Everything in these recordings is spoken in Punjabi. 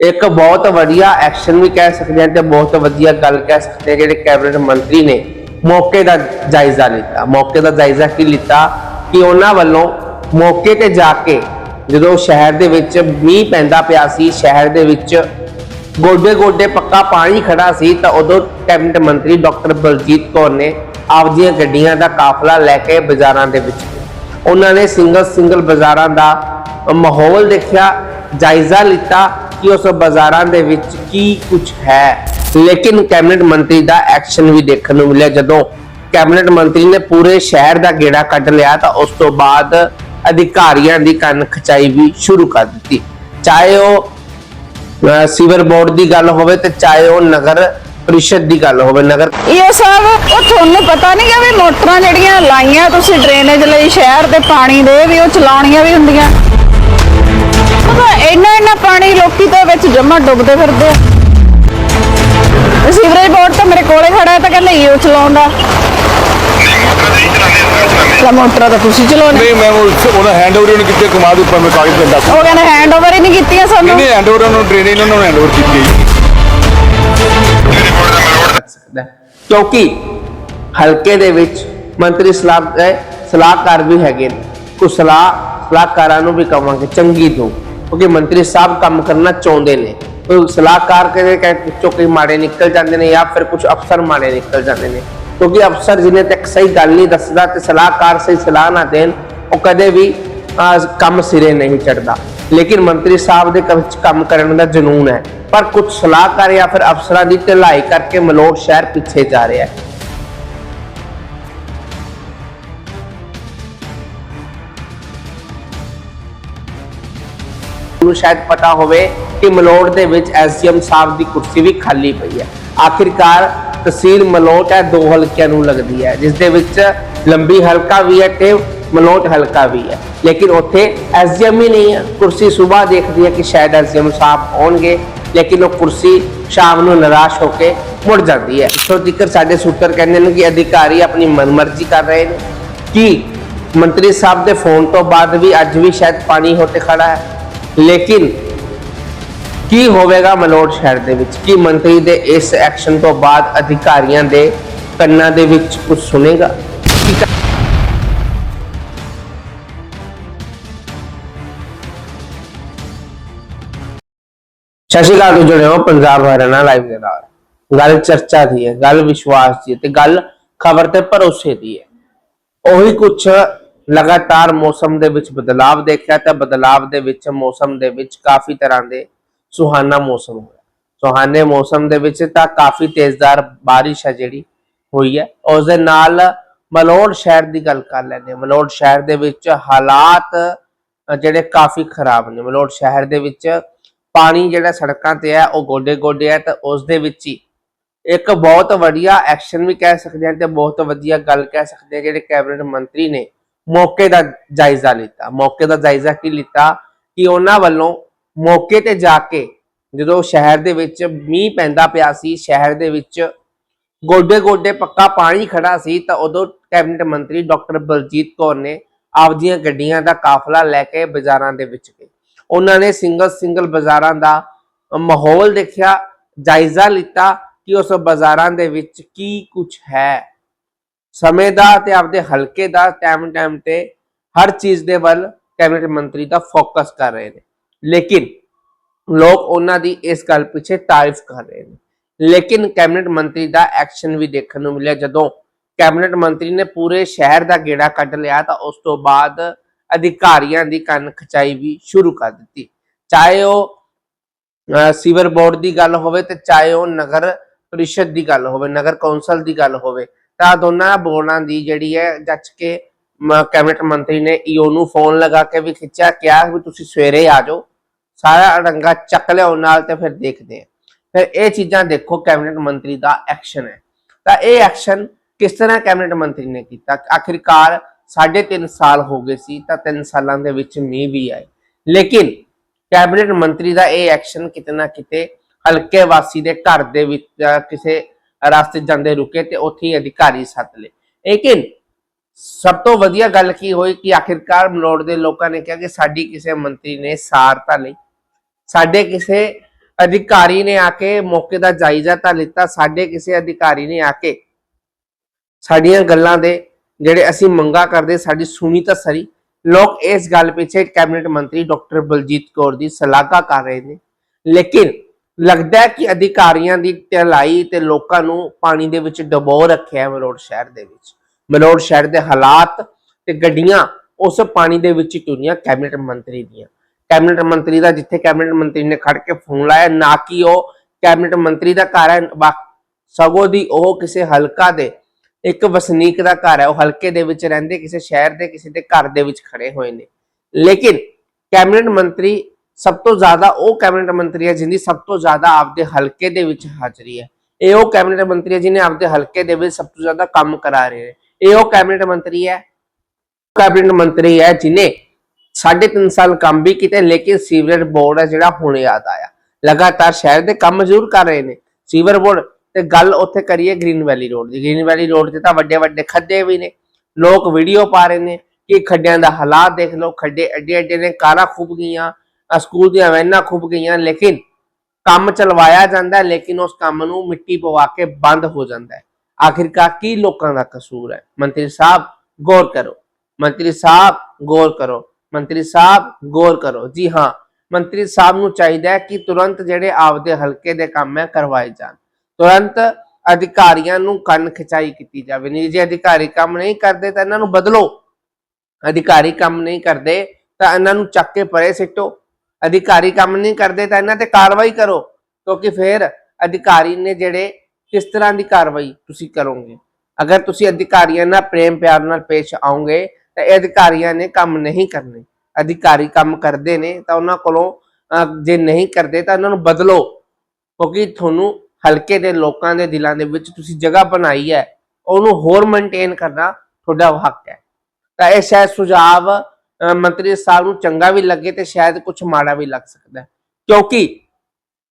ਇੱਕ ਬਹੁਤ ਵਧੀਆ ਐਕਸ਼ਨ ਵੀ ਕਹਿ ਸਕਦੇ ਹਾਂ ਤੇ ਬਹੁਤ ਵਧੀਆ ਗੱਲ ਕਹਿ ਸਕਦੇ ਹਾਂ ਜਿਹੜੇ ਕੈਬਨਿਟ ਮੰਤਰੀ ਨੇ ਮੌਕੇ ਦਾ ਜਾਇਜ਼ਾ ਲਿੱਤਾ। ਮੌਕੇ ਦਾ ਜਾਇਜ਼ਾ ਕੀ ਲਿੱਤਾ? ਕਿ ਉਹਨਾਂ ਵੱਲੋਂ ਮੌਕੇ ਤੇ ਜਾ ਕੇ ਜਦੋਂ ਸ਼ਹਿਰ ਦੇ ਵਿੱਚ ਮੀਂਹ ਪੈਂਦਾ ਪਿਆ ਸੀ, ਸ਼ਹਿਰ ਦੇ ਵਿੱਚ ਗੋਡੇ ਗੋਡੇ ਪੱਕਾ ਪਾਣੀ ਖੜਾ ਸੀ, ਤਾਂ ਉਦੋਂ ਕੈਬਨਿਟ ਮੰਤਰੀ ਡਾਕਟਰ ਬਲਜੀਤ ਕੌਰ ਨੇ ਆਪਦੀਆਂ ਗੱਡੀਆਂ ਦਾ ਕਾਫਲਾ ਲੈ ਕੇ ਬਾਜ਼ਾਰਾਂ ਦੇ ਵਿੱਚ ਉਹਨਾਂ ਨੇ ਸਿੰਗਲ ਸਿੰਗਲ ਬਾਜ਼ਾਰਾਂ ਦਾ ਮਾਹੌਲ ਦੇਖਿਆ, ਜਾਇਜ਼ਾ ਲਿੱਤਾ। ਕਿ ਉਸ ਬਾਜ਼ਾਰਾਂ ਦੇ ਵਿੱਚ ਕੀ ਕੁਝ ਹੈ? ਲੇਕਿਨ ਕੈਬਨਿਟ ਮੰਤਰੀ ਦਾ ਐਕਸ਼ਨ ਵੀ ਦੇਖਣ ਨੂੰ ਮਿਲਿਆ। ਜਦੋਂ ਕੈਬਨਿਟ ਮੰਤਰੀ ਨੇ ਪੂਰੇ ਸ਼ਹਿਰ ਦਾ ਗੇੜਾ ਕੱਢ ਲਿਆ ਤਾਂ ਉਸ ਤੋਂ ਬਾਅਦ ਅਧਿਕਾਰੀਆਂ ਦੀ ਕੰਨ ਖਚਾਈ ਵੀ ਸ਼ੁਰੂ ਕਰ ਦਿੱਤੀ। ਚਾਹੇ ਉਹ ਸੀਵਰ ਬੋਰਡ ਦੀ ਗੱਲ ਹੋਵੇ ਤੇ ਚਾਹੇ ਉਹ ਨਗਰ ਪ੍ਰੀਸ਼ਦ ਦੀ ਗੱਲ ਹੋਵੇ। ਨਗਰ ਇਹ ਸਭ ਉਹ ਤੁਹਾਨੂੰ ਪਤਾ ਨਹੀਂ ਕਿ ਵੀ ਮੋਟਰਾਂ ਜਿਹੜੀਆਂ ਲਾਈਆਂ ਤੁਸੀਂ ਡਰੇਨੇਜ ਲਈ ਸ਼ਹਿਰ ਦੇ ਪਾਣੀ ਦੇ ਵੀ ਉਹ ਚਲਾਉਣੀਆਂ ਵੀ ਹੁੰਦੀਆਂ। ਪਾਣੀ ਲੋਕੀ ਤਾਂ ਵਿੱਚ ਜਮਾ ਡੁੱਬਦੇ ਫਿਰਦੇ ਆ। ਤੇ ਸੀਵਰੇਜ ਬੋਰਡ ਤਾਂ ਮੇਰੇ ਕੋਲੇ ਖੜਾ ਹੈ ਤਾਂ ਕਹਿੰਦਾ ਇਹ ਚਲਾਉਂਦਾ ਲਾ ਮੋਟਰਾਂ ਤਾਂ ਤੁਸੀਂ ਚਲਾਉਣੇ। ਨਹੀਂ ਮੈਂ ਉਹ ਉਹਨਾਂ ਹੈਂਡਓਵਰ ਉਹਨੇ ਕਿਤੇ ਕਮਾ ਦੇ ਉੱਪਰ ਮੈਂ ਕਾਗਜ਼ ਦਿੰਦਾ ਸੀ। ਉਹ ਕਹਿੰਦੇ ਹੈਂਡਓਵਰ ਹੀ ਨਹੀਂ ਕੀਤੀਆਂ ਸਾਨੂੰ। ਇਹਨੇ ਹੈਂਡਓਵਰ ਉਹਨੂੰ ਟ੍ਰੇਨਿੰਗ ਉਹਨਾਂ ਨੂੰ ਹੈਂਡਓਵਰ ਕੀਤੀ ਹੈ ਰੱਖ ਸਕਦਾ ਹੈ। ਕਿਉਂਕਿ ਹਲਕੇ ਦੇ ਵਿੱਚ ਮੰਤਰੀ ਸਲਾਹ ਸਲਾਹਕਾਰ ਵੀ ਹੈਗੇ ਨੇ। ਕੁਝ ਸਲਾਹ ਸਲਾਹਕਾਰਾਂ ਨੂੰ ਵੀ ਕਵਾਂਗੇ ਚੰਗੀ ਤੋਂ। ਕਿਉਂਕਿ ਮੰਤਰੀ ਸਾਹਿਬ ਕੰਮ ਕਰਨਾ ਚਾਹੁੰਦੇ ਨੇ। ਕੋਈ ਸਲਾਹਕਾਰ ਕਦੇ ਕਹਿ ਵਿੱਚੋਂ ਮਾੜੇ ਨਿਕਲ ਜਾਂਦੇ ਨੇ ਜਾਂ ਫਿਰ ਕੁਝ ਅਫਸਰ ਮਾੜੇ ਨਿਕਲ ਜਾਂਦੇ ਨੇ। ਕਿਉਂਕਿ ਅਫਸਰ ਜਿਹਨੇ ਤੱਕ ਸਹੀ ਗੱਲ ਨਹੀਂ ਦੱਸਦਾ ਤੇ ਸਲਾਹਕਾਰ ਸਹੀ ਸਲਾਹ ਨਾ ਦੇਣ ਉਹ ਕਦੇ ਵੀ ਅਹ, ਕੰਮ ਸਿਰੇ ਨਹੀਂ ਚੜਦਾ ਲੇਕਿਨ ਮੰਤਰੀ ਸਾਹਿਬ ਦੇ ਕੰਮ ਕਰਨ ਦਾ ਜਨੂਨ ਹੈ। ਪਰ ਕੁਝ ਸਲਾਹਕਾਰ ਜਾਂ ਫਿਰ ਅਫਸਰਾਂ ਦੀ ਢਿਲਾਈ ਕਰਕੇ ਮਲੋਟ ਸ਼ਹਿਰ ਪਿੱਛੇ ਜਾ ਰਿਹਾ ਹੈ। ਨੂੰ ਸ਼ਾਇਦ ਪਤਾ ਹੋਵੇ ਕਿ ਮਲੋਟ ਦੇ ਵਿੱਚ ਐਸਡੀਐਮ ਸਾਹਿਬ ਦੀ ਕੁਰਸੀ ਵੀ ਖਾਲੀ ਪਈ ਹੈ। ਆਖਿਰਕਾਰ ਤਹਿਸੀਲ ਮਲੋਟ ਹੈ, ਦੋ ਹਲਕਿਆਂ ਨੂੰ ਲੱਗਦੀ ਹੈ, ਜਿਸ ਦੇ ਵਿੱਚ ਲੰਬੀ ਹਲਕਾ ਵੀ ਹੈ ਤੇ ਮਲੋਟ ਹਲਕਾ ਵੀ ਹੈ। ਲੇਕਿਨ ਉੱਥੇ ਐਸਡੀਐਮ ਹੀ ਨਹੀਂ ਹੈ। ਕੁਰਸੀ ਸਵੇਰ ਦੇਖਦੀ ਹੈ ਕਿ ਸ਼ਾਇਦ ਐਸਡੀਐਮ ਸਾਹਿਬ ਆਉਣਗੇ, ਲੇਕਿਨ ਉਹ ਕੁਰਸੀ ਸ਼ਾਮ ਨੂੰ ਨਿਰਾਸ਼ ਹੋ ਕੇ ਮੁੜ ਜਾਂਦੀ ਹੈ। ਸੋ ਜ਼ਿਕਰ ਸਾਡੇ ਸੂਤਰ ਕਹਿੰਦੇ ਨੇ ਕਿ ਅਧਿਕਾਰੀ ਆਪਣੀ ਮਨਮਰਜ਼ੀ ਕਰ ਰਹੇ ਨੇ। ਕਿ ਮੰਤਰੀ ਸਾਹਿਬ ਦੇ ਫੋਨ ਤੋਂ ਬਾਅਦ ਵੀ ਅੱਜ ਵੀ ਸ਼ਾਇਦ ਪਾਣੀ ਹੋਤੇ ਖੜਾ ਹੈ? ਲੇਕਿਨ ਕੀ ਹੋਵੇਗਾ ਮਲੋਟ ਸ਼ਹਿਰ ਦੇ ਵਿੱਚ? ਕੀ ਮੰਤਰੀ ਦੇ ਇਸ ਐਕਸ਼ਨ ਤੋਂ ਬਾਅਦ ਅਧਿਕਾਰੀਆਂ ਦੇ ਕੰਨਾਂ ਦੇ ਵਿੱਚ ਕੁਝ ਸੁਣੇਗਾ? ਕੀ ਕ- ਸਤਿ ਸ਼੍ਰੀ ਅਕਾਲ ਜੁੜੇ ਹੋ ਪੰਜਾਬ ਹਰਿਆਣਾ ਲਾਈਵ ਦੇ ਨਾਲ। ਗੱਲ ਚਰਚਾ ਦੀ ਹੈ, ਗੱਲ ਵਿਸ਼ਵਾਸ ਦੀ ਹੈ ਤੇ ਗੱਲ ਖਬਰ ਤੇ ਭਰੋਸੇ ਦੀ ਹੈ। ਉਹੀ ਕੁਝ ਲਗਾਤਾਰ ਮੌਸਮ ਦੇ ਵਿੱਚ ਬਦਲਾਵ ਦੇਖਿਆ ਤਾਂ ਬਦਲਾਵ ਦੇ ਵਿੱਚ ਮੌਸਮ ਦੇ ਵਿੱਚ ਕਾਫੀ ਤਰ੍ਹਾਂ ਦੇ ਸੁਹਾਨਾ ਮੌਸਮ ਹੋਇਆ। ਸੁਹਾਨੇ ਮੌਸਮ ਦੇ ਵਿੱਚ ਤਾਂ ਕਾਫੀ ਤੇਜ਼ਦਾਰ ਬਾਰਿਸ਼ ਹੈ ਜਿਹੜੀ ਹੋਈ ਹੈ। ਉਸ ਦੇ ਨਾਲ ਮਲੋੜ ਸ਼ਹਿਰ ਦੀ ਗੱਲ ਕਰ ਲੈਂਦੇ ਮਲੋੜ ਸ਼ਹਿਰ ਦੇ ਵਿੱਚ ਹਾਲਾਤ ਜਿਹੜੇ ਕਾਫੀ ਖਰਾਬ ਨੇ। ਮਲੋੜ ਸ਼ਹਿਰ ਦੇ ਵਿੱਚ ਪਾਣੀ ਜਿਹੜਾ ਸੜਕਾਂ ਤੇ ਹੈ, ਉਹ ਗੋਡੇ ਗੋਡੇ ਹੈ ਤਾਂ ਉਸ ਦੇ ਵਿੱਚ ਹੀ ਇੱਕ ਬਹੁਤ ਵਧੀਆ ਐਕਸ਼ਨ ਵੀ ਕਹਿ ਸਕਦੇ ਹਾਂ ਤੇ ਬਹੁਤ ਵਧੀਆ ਗੱਲ ਕਹਿ ਸਕਦੇ ਹਾਂ। ਜਿਹੜੇ ਕੈਬਨਿਟ ਮੰਤਰੀ ਨੇ ਮੌਕੇ ਦਾ ਜਾਇਜ਼ਾ ਲਿੱਤਾ। ਮੌਕੇ ਦਾ ਜਾਇਜ਼ਾ ਕੀ ਲਿੱਤਾ? ਕਿ ਉਹਨਾਂ ਵੱਲੋਂ ਮੌਕੇ ਤੇ ਜਾ ਕੇ ਜਦੋਂ ਸ਼ਹਿਰ ਦੇ ਵਿੱਚ ਮੀਂਹ ਪੈਂਦਾ ਪਿਆ ਸੀ, ਸ਼ਹਿਰ ਦੇ ਵਿੱਚ ਗੋਡੇ ਗੋਡੇ ਪੱਕਾ ਪਾਣੀ ਖੜਾ ਸੀ, ਤਾਂ ਉਦੋਂ ਕੈਬਨਿਟ ਮੰਤਰੀ ਡਾਕਟਰ ਬਲਜੀਤ ਕੌਰ ਨੇ ਆਪਦੀਆਂ ਗੱਡੀਆਂ ਦਾ ਕਾਫਲਾ ਲੈ ਕੇ ਬਾਜ਼ਾਰਾਂ ਦੇ ਵਿੱਚ ਗਏ। ਉਹਨਾਂ ਨੇ ਸਿੰਗਲ ਸਿੰਗਲ ਬਾਜ਼ਾਰਾਂ ਦਾ ਮਾਹੌਲ ਦੇਖਿਆ, ਜਾਇਜ਼ਾ ਲਿੱਤਾ ਕਿ ਉਸ ਬਾਜ਼ਾਰਾਂ ਦੇ ਵਿੱਚ ਕੀ ਕੁਝ ਹੈ। ਸਮੇਂ ਦਾ ਤੇ ਆਪਦੇ ਹਲਕੇ ਦਾ ਟਾਈਮ ਟਾਈਮ ਤੇ ਹਰ ਚੀਜ਼ ਦੇ ਵੱਲ ਕੈਬਨਿਟ ਮੰਤਰੀ ਦਾ ਫੋਕਸ ਕਰ ਰਹੇ ਨੇ। ਲੇਕਿਨ ਲੋਕ ਉਹਨਾਂ ਦੀ ਇਸ ਗੱਲ ਪਿੱਛੇ ਤਾਰੀਫ ਕਰ ਰਹੇ ਨੇ। ਲੇਕਿਨ ਕੈਬਨਿਟ ਮੰਤਰੀ ਦਾ ਐਕਸ਼ਨ ਵੀ ਦੇਖਣ ਨੂੰ ਮਿਲਿਆ। ਜਦੋਂ ਕੈਬਨਿਟ ਮੰਤਰੀ ਨੇ ਪੂਰੇ ਸ਼ਹਿਰ ਦਾ ਗੇੜਾ ਕੱਢ ਲਿਆ ਤਾਂ ਉਸ ਤੋਂ ਬਾਅਦ ਅਧਿਕਾਰੀਆਂ ਦੀ ਕੰਨ ਖਚਾਈ ਵੀ ਸ਼ੁਰੂ ਕਰ ਦਿੱਤੀ। ਚਾਹੇ ਉਹ, ਅਹ, ਸੀਵਰ ਬੋਰਡ ਦੀ ਗੱਲ ਹੋਵੇ ਤੇ ਚਾਹੇ ਉਹ ਨਗਰ ਪ੍ਰੀਸ਼ਦ ਦੀ ਗੱਲ ਹੋਵੇ, ਨਗਰ ਕੌਂਸਲ ਦੀ ਗੱਲ ਹੋਵੇ ਤਾਂ ਦੋਨਾਂ ਬੋਰਡਾਂ ਦੀ ਜਿਹੜੀ ਹੈ ਜੱਜ ਕੇ ਕੈਬਨਿਟ ਮੰਤਰੀ ਨੇ ਈਓ ਨੂੰ ਫੋਨ ਲਗਾ ਕੇ ਵੀ ਖਿੱਚਿਆ, ਕਿਹਾ ਵੀ ਤੁਸੀਂ ਸਵੇਰੇ ਆ ਜਾਓ, ਸਾਰਾ ਅੜੰਗਾ ਚੱਕ ਲਿਆਓ ਨਾਲ ਤੇ ਫਿਰ ਦੇਖਦੇ ਆ। ਫਿਰ ਇਹ ਚੀਜ਼ਾਂ ਦੇਖੋ, ਕੈਬਨਿਟ ਮੰਤਰੀ ਦਾ ਐਕਸ਼ਨ ਹੈ। ਤਾਂ ਇਹ ਐਕਸ਼ਨ ਕਿਸ ਤਰ੍ਹਾਂ ਕੈਬਨਿਟ ਮੰਤਰੀ ਨੇ ਕੀਤਾ? ਆਖਿਰਕਾਰ ਸਾਢੇ ਤਿੰਨ ਸਾਲ ਹੋ ਗਏ ਸੀ, ਤਾਂ ਤਿੰਨ ਸਾਲਾਂ ਦੇ ਵਿੱਚ ਮੀਂਹ ਵੀ ਆਏ। ਲੇਕਿਨ ਕੈਬਨਿਟ ਮੰਤਰੀ ਦਾ ਇਹ ਐਕਸ਼ਨ ਕਿਤੇ ਨਾ ਕਿਤੇ ਹਲਕੇ ਵਾਸੀ ਦੇ ਘਰ ਦੇ ਵਿੱਚ ਕਿਸੇ ਰਸਤੇ ਜਾਂਦੇ ਰੁਕੇ ਤੇ ਉੱਥੇ ਹੀ ਅਧਿਕਾਰੀ ਸੱਦ ਲਏ। ਲੇਕਿਨ ਸਭ ਤੋਂ ਵਧੀਆ ਗੱਲ ਕੀ ਹੋਈ ਕਿ ਆਖਿਰਕਾਰ ਮਲੋੜ ਦੇ ਲੋਕਾਂ ਨੇ ਕਿਹਾ ਕਿ ਸਾਡੀ ਕਿਸੇ ਮੰਤਰੀ ਨੇ ਸਾਰ ਤਾਂ ਲਈ। ਸਾਡੇ ਕਿਸੇ ਅਧਿਕਾਰੀ ਨੇ ਆ ਕੇ ਮੌਕੇ ਦਾ ਜਾਇਜ਼ਾ ਤਾਂ ਲਿੱਤਾ, ਸਾਡੇ ਕਿਸੇ ਅਧਿਕਾਰੀ ਨੇ ਆ ਕੇ ਸਾਡੀਆਂ ਗੱਲਾਂ ਦੇ ਜਿਹੜੇ ਅਸੀਂ ਮੰਗਾ ਕਰਦੇ, ਸਾਡੀ ਸੁਣੀ ਤਾਂ ਸਰੀ। ਲੋਕ ਇਸ ਗੱਲ ਪਿੱਛੇ ਕੈਬਨਿਟ ਮੰਤਰੀ ਡਾਕਟਰ ਬਲਜੀਤ ਕੌਰ ਦੀ ਸਲਾਹਾ ਕਰ ਰਹੇ ਨੇ। ਲੇਕਿਨ ਲੱਗਦਾ ਹੈ ਕਿ ਅਧਿਕਾਰੀਆਂ ਦੀ ਢਿਲਾਈ ਤੇ ਲੋਕਾਂ ਨੂੰ ਪਾਣੀ ਦੇ ਵਿੱਚ ਡਬੋ ਰੱਖਿਆ ਹੈ ਮਲੋੜ ਸ਼ਹਿਰ ਦੇ ਵਿੱਚ। ਮਲੋੜ ਸ਼ਹਿਰ ਦੇ ਹਾਲਾਤ ਤੇ ਗੱਡੀਆਂ ਉਸ ਪਾਣੀ ਦੇ ਵਿੱਚ ਟੁਰੀਆਂ ਕੈਬਨਿਟ ਮੰਤਰੀ ਦੀਆਂ। ਕੈਬਨਿਟ ਮੰਤਰੀ ਦਾ ਜਿੱਥੇ ਕੈਬਨਿਟ ਮੰਤਰੀ ਨੇ ਖੜ ਕੇ ਫੋਨ ਲਾਇਆ, ਨਾ ਕਿ ਉਹ ਕੈਬਨਿਟ ਮੰਤਰੀ ਦਾ ਘਰ ਹੈ। ਬਾ- ਸਗੋਂ ਦੀ ਉਹ ਕਿਸੇ ਹਲਕਾ ਦੇ, ਇੱਕ ਵਸਨੀਕ ਦਾ ਘਰ ਹੈ। ਉਹ ਹਲਕੇ ਦੇ ਵਿੱਚ ਰਹਿੰਦੇ, ਕਿਸੇ ਸ਼ਹਿਰ ਦੇ, ਕਿਸੇ ਦੇ ਘਰ ਦੇ ਵਿੱਚ ਖੜੇ ਹੋਏ ਨੇ। ਲੇਕਿਨ ਕੈਬਨਿਟ ਮੰਤਰੀ ਸਭ ਤੋਂ ਜ਼ਿਆਦਾ ਉਹ ਕੈਬਨਿਟ ਮੰਤਰੀ ਹੈ ਜਿੰਦੀ ਸਭ ਤੋਂ ਜ਼ਿਆਦਾ ਆਪਦੇ ਹਲਕੇ ਦੇ ਵਿੱਚ ਹਾਜ਼ਰੀ ਹੈ। ਇਹ ਉਹ ਕੈਬਨਿਟ ਮੰਤਰੀ ਹੈ ਜਿਨੇ ਆਪਦੇ ਹਲਕੇ ਦੇ ਵਿੱਚ ਸਭ ਤੋਂ ਜ਼ਿਆਦਾ ਕੰਮ ਕਰਾ ਰਹੇ ਨੇ। ਇਹ ਉਹ ਕੈਬਨਿਟ ਮੰਤਰੀ ਹੈ, ਕੈਬਨਿਟ ਮੰਤਰੀ ਹੈ ਜਿਨੇ ਸਾਢੇ ਤਿੰਨ ਸਾਲ ਕੰਮ ਵੀ ਕੀਤੇ ਲੇਕਿਨ ਸੀਵਰੇਜ ਬੋਰਡ ਹੈ ਜਿਹੜਾ ਹੁਣ ਯਾਦ ਆਇਆ। ਲਗਾਤਾਰ ਸ਼ਹਿਰ ਦੇ ਕੰਮ ਜ਼ਰੂਰ ਕਰ ਰਹੇ ਨੇ। ਸੀਵਰ ਬੋਰਡ ਤੇ ਗੱਲ ਉੱਥੇ ਕਰੀਏ ਗ੍ਰੀਨ ਵੈਲੀ ਰੋਡ ਦੀ। ਗ੍ਰੀਨ ਵੈਲੀ ਰੋਡ ਤੇ ਤਾਂ ਵੱਡੇ ਵੱਡੇ ਖੱਡੇ ਵੀ ਨੇ। ਲੋਕ ਵੀਡੀਓ ਪਾ ਰਹੇ ਨੇ ਕਿ ਖੱਡਿਆਂ ਦਾ ਹਾਲਾਤ ਦੇਖ ਲਓ। ਖੱਡੇ ਐਡੇ ਐਡੇ ਨੇ, ਕਾਰਾਂ ਖੁੱਬ ਗਈਆਂ। ਸਕੂਲ ਦੀਆਂ ਵੈਨਾਂ ਖੁੱਬ ਗਈਆਂ, ਲੇਕਿਨ ਕੰਮ ਚਲਵਾਇਆ ਜਾਂਦਾ ਲੇਕਿਨ ਉਸ ਕੰਮ ਨੂੰ ਮਿੱਟੀ ਪਵਾ ਕੇ ਬੰਦ ਹੋ ਜਾਂਦਾ ਹੈ। ਆਖਿਰਕਾਰ ਕੀ ਲੋਕਾਂ ਦਾ ਕਸੂਰ ਹੈ? ਮੰਤਰੀ ਸਾਹਿਬ, ਗੌਰ ਕਰੋ। ਮੰਤਰੀ ਸਾਹਿਬ, ਗੌਰ ਕਰੋ। ਮੰਤਰੀ ਸਾਹਿਬ, ਗੌਰ ਕਰੋ। ਜੀ ਹਾਂ, ਮੰਤਰੀ ਸਾਹਿਬ ਨੂੰ ਚਾਹੀਦਾ ਹੈ ਕਿ ਤੁਰੰਤ ਜਿਹੜੇ ਆਪਦੇ ਹਲਕੇ ਦੇ ਕੰਮ ਹੈ, ਕਰਵਾਏ ਜਾਣ। ਤੁਰੰਤ ਅਧਿਕਾਰੀਆਂ ਨੂੰ ਕੰਨ ਖਿਚਾਈ ਕੀਤੀ ਜਾਵੇ। ਨਹੀਂ, ਜੇ ਅਧਿਕਾਰੀ ਕੰਮ ਨਹੀਂ ਕਰਦੇ ਤਾਂ ਇਹਨਾਂ ਨੂੰ ਬਦਲੋ। ਅਧਿਕਾਰੀ ਕੰਮ ਨਹੀਂ ਕਰਦੇ ਤਾਂ ਇਹਨਾਂ ਨੂੰ ਚੱਕ ਕੇ ਪਰੇ ਸਿੱਟੋ। ਅਧਿਕਾਰੀ ਕੰਮ ਨਹੀਂ ਕਰਦੇ ਤਾਂ ਇਹਨਾਂ ਤੇ ਕਾਰਵਾਈ ਕਰੋ, ਕਿਉਂਕਿ ਫਿਰ ਅਧਿਕਾਰੀ ਨੇ ਜਿਹੜੇ ਕਿਸ ਤਰ੍ਹਾਂ ਦੀ ਕਾਰਵਾਈ ਤੁਸੀਂ ਕਰੋਗੇ? ਅਗਰ ਤੁਸੀਂ ਅਧਿਕਾਰੀਆਂ ਨਾਲ ਪ੍ਰੇਮ ਪਿਆਰ ਨਾਲ ਪੇਸ਼ ਆਉਂਗੇ ਤਾਂ ਇਹ ਅਧਿਕਾਰੀਆਂ ਨੇ ਕੰਮ ਨਹੀਂ ਕਰਨੇ। ਅਧਿਕਾਰੀ ਕੰਮ ਕਰਦੇ ਨੇ ਤਾਂ ਉਹਨਾਂ ਕੋਲੋਂ ਜੇ ਨਹੀਂ ਕਰਦੇ ਤਾਂ ਉਹਨਾਂ ਨੂੰ ਬਦਲੋ, ਕਿਉਂਕਿ ਤੁਹਾਨੂੰ ਹਲਕੇ ਦੇ ਲੋਕਾਂ ਦੇ ਦਿਲਾਂ ਦੇ ਵਿੱਚ ਤੁਸੀਂ ਜਗ੍ਹਾ ਬਣਾਈ ਹੈ। ਉਹਨੂੰ ਹੋਰ ਮੇਨਟੇਨ ਕਰਨਾ ਤੁਹਾਡਾ ਹੱਕ ਹੈ। ਤਾਂ ਇਹ ਸ਼ਾਇਦ ਸੁਝਾਵ ਮੰਤਰੀ ਸਾਹਿਬ ਨੂੰ ਚੰਗਾ ਵੀ ਲੱਗੇ ਤੇ ਸ਼ਾਇਦ ਕੁਝ ਮਾੜਾ ਵੀ ਲੱਗ ਸਕਦਾ ਕਿਉਂਕਿ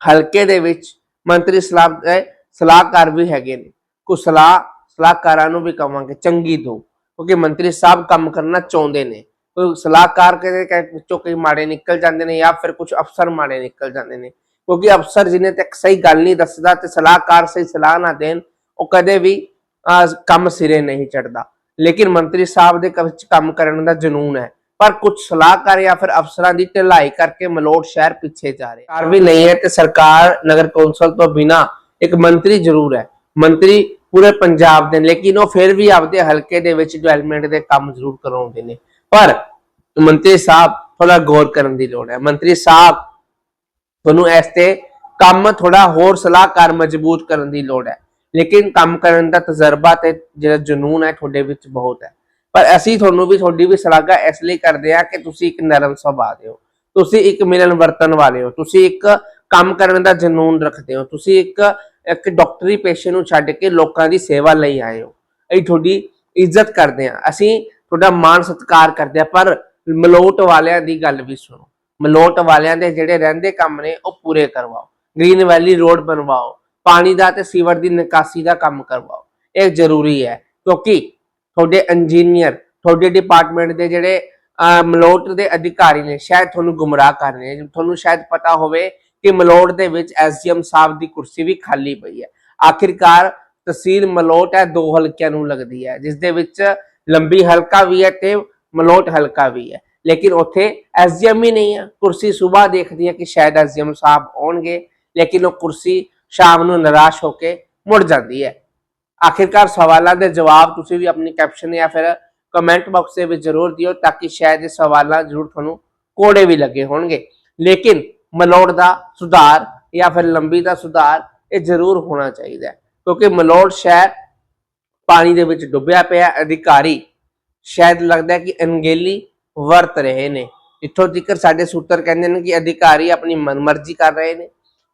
ਹਲਕੇ ਦੇ ਵਿੱਚ ਮੰਤਰੀ ਸਲਾਹ ਸਲਾਹਕਾਰ ਵੀ ਹੈਗੇ ਨੇ। ਕੁਝ ਸਲਾਹ, ਸਲਾਹਕਾਰਾਂ ਨੂੰ ਵੀ ਕਵਾਂਗੇ, ਚੰਗੀ ਦੋ। ਕਿਉਂਕਿ ਮੰਤਰੀ ਸਾਹਿਬ ਕੰਮ ਕਰਨਾ ਚਾਹੁੰਦੇ ਨੇ। ਕੋਈ ਸਲਾਹਕਾਰ ਕਹਿੰਦੇ ਕਿ ਵਿੱਚੋਂ ਕਈ ਮਾੜੇ ਨਿਕਲ ਜਾਂਦੇ ਨੇ ਜਾਂ ਫਿਰ ਕੁਝ ਅਫਸਰ ਮਾੜੇ ਨਿਕਲ ਜਾਂਦੇ ਨੇ। ਕਿਉਂਕਿ ਅਫਸਰ ਜਿਹਨੇ ਤੱਕ ਸਹੀ ਗੱਲ ਨਹੀਂ ਦੱਸਦਾ ਤੇ ਸਲਾਹਕਾਰ ਸਹੀ ਸਲਾਹ ਨਾ ਦੇਣ, ਉਹ ਕਦੇ ਵੀ ਕੰਮ ਸਿਰੇ ਨਹੀਂ ਚੜਦਾ ਲੇਕਿਨ ਮੰਤਰੀ ਸਾਹਿਬ ਦੇ ਕੰਮ ਕਰਨ ਦਾ ਜਨੂਨ ਹੈ। ਪਰ ਕੁਝ ਸਲਾਹਕਾਰ ਜਾਂ ਫਿਰ ਅਫਸਰਾਂ ਦੀ ਢਿਲਾਈ ਕਰਕੇ ਮਲੋਟ ਸ਼ਹਿਰ ਪਿੱਛੇ ਜਾ ਰਿਹਾ। ਸਰਕਾਰ ਵੀ ਨਹੀਂ ਹੈ ਤੇ ਸਰਕਾਰ ਨਗਰ ਕੌਂਸਲ ਤੋਂ ਬਿਨਾ ਇੱਕ ਮੰਤਰੀ ਜ਼ਰੂਰ ਹੈ। ਮੰਤਰੀ ਪੂਰੇ ਪੰਜਾਬ ਦੇ ਲੇਕਿਨ ਉਹ ਫਿਰ ਵੀ ਆਪਦੇ ਹਲਕੇ ਦੇ ਵਿੱਚ ਡਿਵੈਲਪਮੈਂਟ ਦੇ ਕੰਮ ਜ਼ਰੂਰ ਕਰਾਉਂਦੇ ਨੇ। ਪਰ ਮੰਤਰੀ ਸਾਹਿਬ ਥੋੜਾ ਗੌਰ ਕਰਨ ਦੀ ਲੋੜ ਹੈ। ਮੰਤਰੀ ਸਾਹਿਬ, ਤੁਹਾਨੂੰ ਇਸ ਤੇ ਕੰਮ ਥੋੜਾ ਹੋਰ ਸਲਾਹਕਾਰ ਮਜ਼ਬੂਤ ਕਰਨ ਦੀ ਲੋੜ ਹੈ। ਲੇਕਿਨ ਕੰਮ ਕਰਨ ਦਾ ਤਜਰਬਾ ਤੇ ਜਿਹੜਾ ਜਨੂਨ ਹੈ, ਤੁਹਾਡੇ ਵਿੱਚ ਬਹੁਤ ਹੈ। ਪਰ ਅਸੀਂ ਤੁਹਾਨੂੰ ਵੀ, ਤੁਹਾਡੀ ਵੀ ਸਲਾਹਗਾ ਇਸ ਲਈ ਕਰਦੇ ਆ ਕਿ ਤੁਸੀਂ ਇੱਕ ਨਰਮ ਸੁਭਾਅ ਦੇ ਹੋ ਤੁਸੀਂ ਇੱਕ ਮਿਲਨ ਵਰਤਨ ਵਾਲੇ ਹੋ। ਤੁਸੀਂ ਇੱਕ ਕੰਮ ਕਰਨ ਦਾ ਜਨੂਨ ਰੱਖਦੇ ਹੋ। ਤੁਸੀਂ ਇੱਕ ਇੱਕ ਡਾਕਟਰੀ ਪੇਸ਼ੇ ਨੂੰ ਛੱਡ ਕੇ ਲੋਕਾਂ ਦੀ ਸੇਵਾ ਲਈ ਆਏ ਹੋ। ਅਸੀਂ ਤੁਹਾਡੀ ਇੱਜ਼ਤ ਕਰਦੇ ਆ ਅਸੀਂ ਤੁਹਾਡਾ ਮਾਣ ਸਤਿਕਾਰ ਕਰਦੇ ਆ ਪਰ ਮਲੋਟ ਵਾਲਿਆਂ ਦੀ ਗੱਲ ਵੀ ਸੁਣੋ। ਮਲੋਟ ਵਾਲਿਆਂ ਦੇ ਜਿਹੜੇ ਰਹਿੰਦੇ ਕੰਮ ਨੇ, ਉਹ ਪੂਰੇ ਕਰਵਾਓ। ਗ੍ਰੀਨ ਵੈਲੀ ਰੋਡ ਬਣਵਾਓ। ਪਾਣੀ ਦਾ ਤੇ ਸੀਵਰ ਦੀ ਨਿਕਾਸੀ ਦਾ ਕੰਮ ਕਰਵਾਓ। ਇਹ ਜ਼ਰੂਰੀ ਹੈ। ਕਿਉਂਕਿ ਤੁਹਾਡੇ ਇੰਜੀਨੀਅਰ ਤੁਹਾਡੇ ਡਿਪਾਰਟਮੈਂਟ ਦੇ ਜਿਹੜੇ ਅਹ, ਮਲੋਟ ਦੇ ਅਧਿਕਾਰੀ ਨੇ ਸ਼ਾਇਦ ਤੁਹਾਨੂੰ ਗੁੰਮਰਾਹ ਕਰ ਰਹੇ ਨੇ। ਤੁਹਾਨੂੰ ਸ਼ਾਇਦ ਪਤਾ ਹੋਵੇ ਕਿ ਮਲੋਟ ਦੇ ਵਿੱਚ ਐਸਡੀਐਮ ਸਾਹਿਬ ਦੀ ਕੁਰਸੀ ਵੀ ਖਾਲੀ ਪਈ ਹੈ। ਆਖਿਰਕਾਰ ਤਹਿਸੀਲ ਮਲੋਟ ਹੈ ਦੋ ਹਲਕਿਆਂ ਨੂੰ ਲੱਗਦੀ ਹੈ ਜਿਸ ਦੇ ਵਿੱਚ ਲੰਬੀ ਹਲਕਾ ਵੀ ਹੈ ਤੇ ਮਲੋਟ ਹਲਕਾ ਵੀ ਹੈ। ਲੇਕਿਨ ਉੱਥੇ ਐਸਡੀਐਮ ਹੀ ਨਹੀਂ ਹੈ। ਕੁਰਸੀ ਸਵੇਰ ਦੇਖਦੀ ਹੈ ਕਿ ਸ਼ਾਇਦ ਐਸਡੀਐਮ ਸਾਹਿਬ ਆਉਣਗੇ ਲੇਕਿਨ ਉਹ ਕੁਰਸੀ ਸ਼ਾਮ ਨੂੰ ਨਿਰਾਸ਼ ਹੋ ਕੇ ਮੁੜ ਜਾਂਦੀ ਹੈ। ਆਖਿਰਕਾਰ ਸਵਾਲਾਂ ਦੇ ਜਵਾਬ ਤੁਸੀਂ ਵੀ ਆਪਣੀ ਕੈਪਸ਼ਨ ਜਾਂ ਫਿਰ ਕਮੈਂਟ ਬਾਕਸ ਦੇ ਵਿੱਚ ਜ਼ਰੂਰ ਦਿਓ ਤਾਂ ਕਿ ਸ਼ਾਇਦ ਇਹ ਸਵਾਲਾਂ ਜ਼ਰੂਰ ਤੁਹਾਨੂੰ ਕੋੜੇ ਵੀ ਲੱਗੇ ਹੋਣਗੇ। ਲੇਕਿਨ ਮਲੋੜ ਦਾ ਸੁਧਾਰ ਜਾਂ ਫਿਰ ਲੰਬੀ ਦਾ ਸੁਧਾਰ ਇਹ ਜ਼ਰੂਰ ਹੋਣਾ ਚਾਹੀਦਾ ਕਿਉਂਕਿ ਮਲੋੜ ਸ਼ਹਿਰ ਪਾਣੀ ਦੇ ਵਿੱਚ ਡੁੱਬਿਆ ਪਿਆ ਅਧਿਕਾਰੀ ਸ਼ਾਇਦ ਲੱਗਦਾ ਕਿ ਅਣਗੇਲੀ ਵਰਤ ਰਹੇ ਨੇ। ਇੱਥੋਂ ਤੱਕ ਸਾਡੇ ਸੂਤਰ ਕਹਿੰਦੇ ਨੇ ਕਿ ਅਧਿਕਾਰੀ ਆਪਣੀ ਮਨਮਰਜ਼ੀ ਕਰ ਰਹੇ ਨੇ।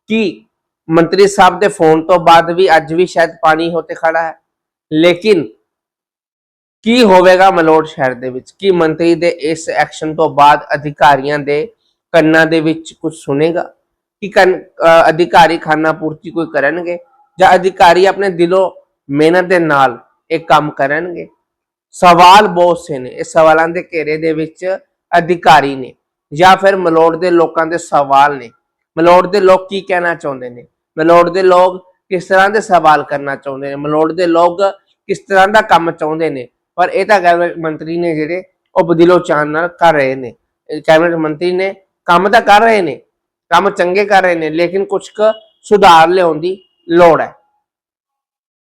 ਕਿ ਮੰਤਰੀ ਸਾਹਿਬ ਦੇ ਫੋਨ ਤੋਂ ਬਾਅਦ ਵੀ ਅੱਜ ਵੀ ਸ਼ਾਇਦ ਪਾਣੀ ਹੋਤੇ ਖੜਾ ਹੈ। ਲੇਕਿਨ ਕੀ ਹੋਵੇਗਾ ਮਲੋਟ ਸ਼ਹਿਰ ਦੇ ਵਿੱਚ? ਕੀ ਮੰਤਰੀ ਦੇ ਇਸ ਐਕਸ਼ਨ ਤੋਂ ਬਾਅਦ ਅਧਿਕਾਰੀਆਂ ਦੇ ਕੰਨਾਂ ਦੇ ਵਿੱਚ ਕੁਝ ਸੁਣੇਗਾ? ਕਿ ਕੰਨ- ਅਧਿਕਾਰੀ ਖਾਨਾ ਪੂਰਤੀ ਕੋਈ ਕਰਨਗੇ? ਜਾਂ ਅਧਿਕਾਰੀ ਆਪਣੇ ਦਿਲੋਂ ਮਿਹਨਤ ਦੇ ਨਾਲ ਇਹ ਕੰਮ ਕਰਨਗੇ? ਸਵਾਲ ਬਹੁਤ ਸੇ ਨੇ। ਇਹ ਸਵਾਲਾਂ ਦੇ ਘੇਰੇ ਦੇ ਵਿੱਚ ਅਧਿਕਾਰੀ ਨੇ ਜਾਂ ਫਿਰ ਮਲੋੜ ਦੇ ਲੋਕਾਂ ਦੇ ਸਵਾਲ ਨੇ। ਮਲੋੜ ਦੇ ਲੋਕ ਕੀ ਕਹਿਣਾ ਚਾਹੁੰਦੇ ਨੇ? ਮਲੋੜ ਦੇ ਲੋਕ ਕਿਸ ਤਰ੍ਹਾਂ ਦੇ ਸਵਾਲ ਕਰਨਾ ਚਾਹੁੰਦੇ ਨੇ? ਮਲੋੜ ਦੇ ਲੋਕ ਕਿਸ ਤਰ੍ਹਾਂ ਦਾ ਕੰਮ ਚਾਹੁੰਦੇ ਨੇ? ਪਰ ਇਹ ਤਾਂ ਕੈਬਨਿਟ ਮੰਤਰੀ ਨੇ ਜਿਹੜੇ ਉਹ ਬਦਿਲੋ ਚਾਨ ਨਾਲ ਕਰ ਰਹੇ ਨੇ। ਕੈਬਨਿਟ ਮੰਤਰੀ ਨੇ ਕੰਮ ਤਾਂ ਕਰ ਰਹੇ ਨੇ, ਕੰਮ ਚੰਗੇ ਕਰ ਰਹੇ ਨੇ, ਲੇਕਿਨ ਕੁਝ ਕੁ ਸੁਧਾਰ ਲਿਆਉਣ ਦੀ ਲੋੜ ਹੈ।